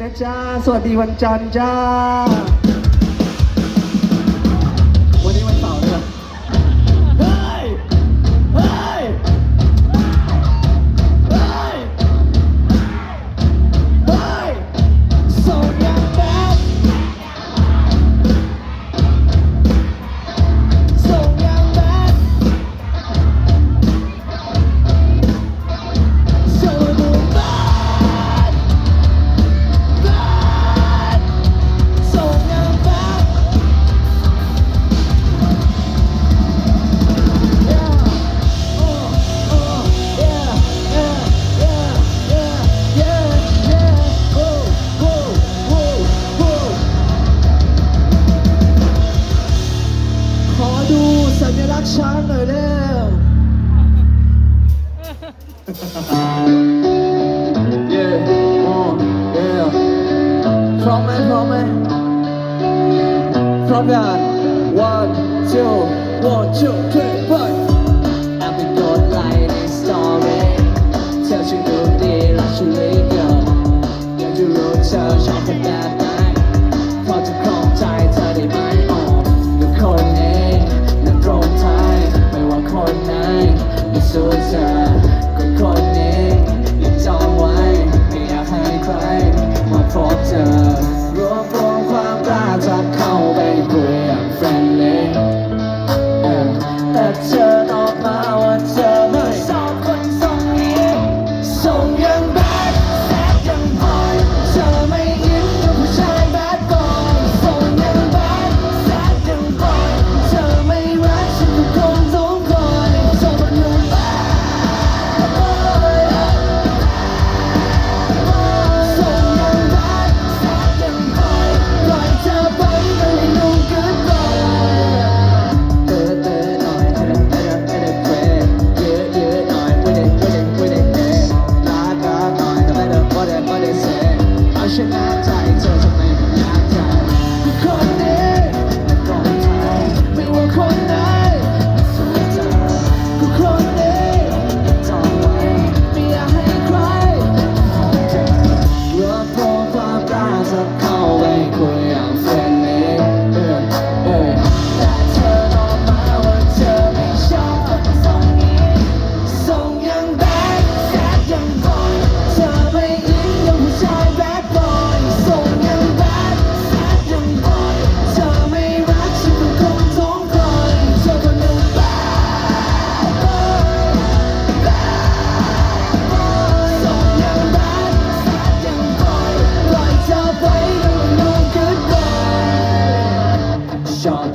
นะจ้า สวัสดีวันจันทร์จ้า From down, one, two, one, two, three, four. I've been going like this story. เธอช่วยดูดีและช่วยเลี้ยงเธออยากจะรู้เธอชอบแบบ นะใจเธอทำไในกอดภัยไม่ว่าคนไหนสวเธอก็คนนี้จอไว้ไม่อยากให้ใครรับรองความรักจะเข้าไป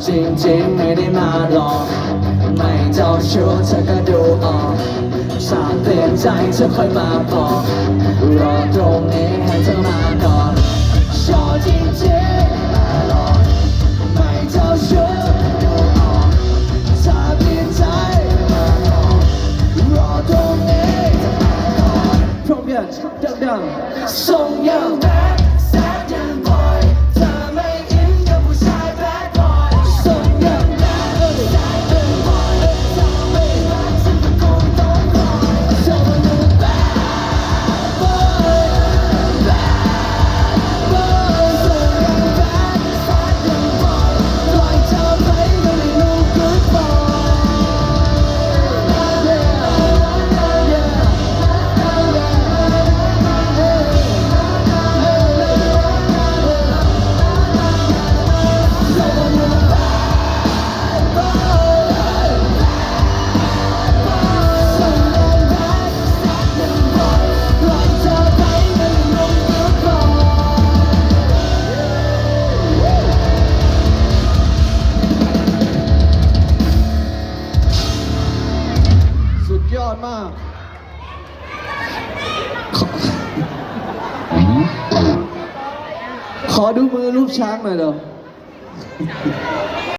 จริงๆไม่ได้มาหลอกไม่เจ้าชู้เธอก็ดูออกสาเปลี่ยนใจเธอค่อยมาบอกรอตรงนี้ให้เธอมาก่อน ขอดูมือรูปช้างหน่อยเด้อ